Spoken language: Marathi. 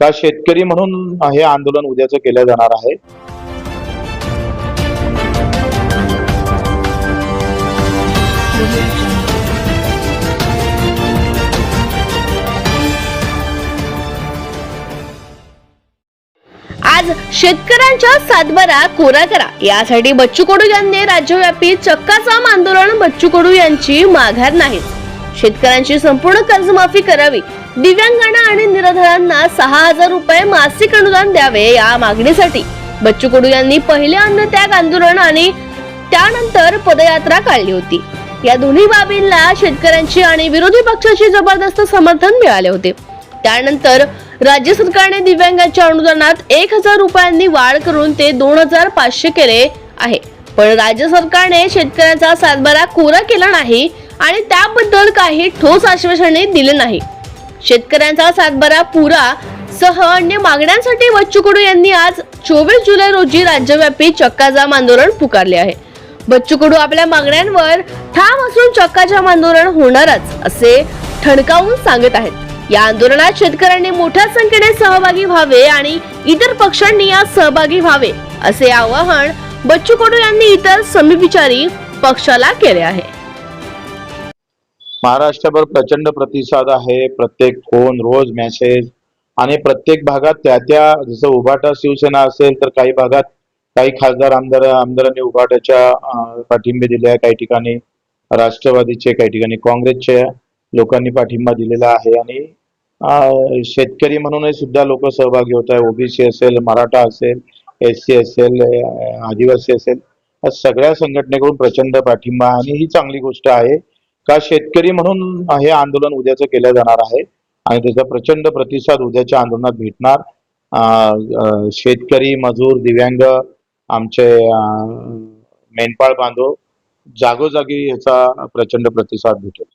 का शेतकरी म्हणून हे आंदोलन उद्याचं केलं जाणार आहे? आज शेतकऱ्यांच्या सातबारा कोरा करा. यासाठी बच्चू कडू यांनी राज्यव्यापी चक्काजाम आंदोलन बच्चू कडू यांची माघार नाही. शेतकऱ्यांची संपूर्ण कर्जमाफी करावी दिव्यांगांना आणि निराधारांना सहा हजार रुपये मासिक अनुदान द्यावे या मागणीसाठी. बच्चू कडू यांनी पहिले अन्नत्याग आंदोलन आणि त्यानंतर पदयात्रा काढली होती. या दोन्ही बाबींना शेतकऱ्यांची आणि विरोधी पक्षाची जबरदस्त समर्थन मिळाले होते. त्यानंतर राज्य सरकारने दिव्यांगांच्या अनुदानात एक हजार रुपयांनी वाढ करून ते दोन हजार पाचशे केले आहे. पण राज्य सरकारने शेतकऱ्यांचा सातबारा कोरा केला नाही आणि त्याबद्दल काही ठोस आश्वासने दिले नाही. शेतकऱ्यांचा सातबारा पुरा सह अन्य मागण्यांसाठी बच्चू कडू यांनी आज चोवीस जुलै रोजी राज्यव्यापी चक्काजाम आंदोलन पुकारले आहे. बच्चू कडू आपल्या मागण्यांवर ठाम असून चक्काजाम आंदोलन होणारच असे ठणकावून सांगत आहेत. या आंदोलनात शेतकऱ्यांनी मोठ्या संख्येने सहभागी व्हावे आणि इतर पक्षांनी यात सहभागी व्हावे असे आवाहन बच्चू कडू यांनी इतर समीविचारी पक्षाला केले आहे. महाराष्ट्रभर प्रचंड प्रतिसाद आहे. प्रत्येक फोन रोज मेसेज आणि प्रत्येक भागात त्या त्या जसं उभाटा शिवसेना असेल तर काही भागात काही खासदार आमदार आमदारांनी उभाटाच्या पाठिंबे दिले आहे. काही ठिकाणी राष्ट्रवादीचे काही ठिकाणी काँग्रेसचे लोकांनी पाठिंबा दिलेला आहे. आणि शेतकरी म्हणूनही सुद्धा लोक सहभागी होत आहे. ओबीसी असेल मराठा असेल एस सी असेल आदिवासी असेल या सगळ्या संघटनेकडून प्रचंड पाठिंबा आणि ही चांगली गोष्ट आहे का शेतकरी म्हणून हे आंदोलन उद्याचं केलं जाणार आहे आणि त्याचा प्रचंड प्रतिसाद उद्याच्या आंदोलनात भेटणार. शेतकरी मजूर दिव्यांग आमचे मेंढपाळ बांधव जागोजागी याचा प्रचंड प्रतिसाद भेटेल.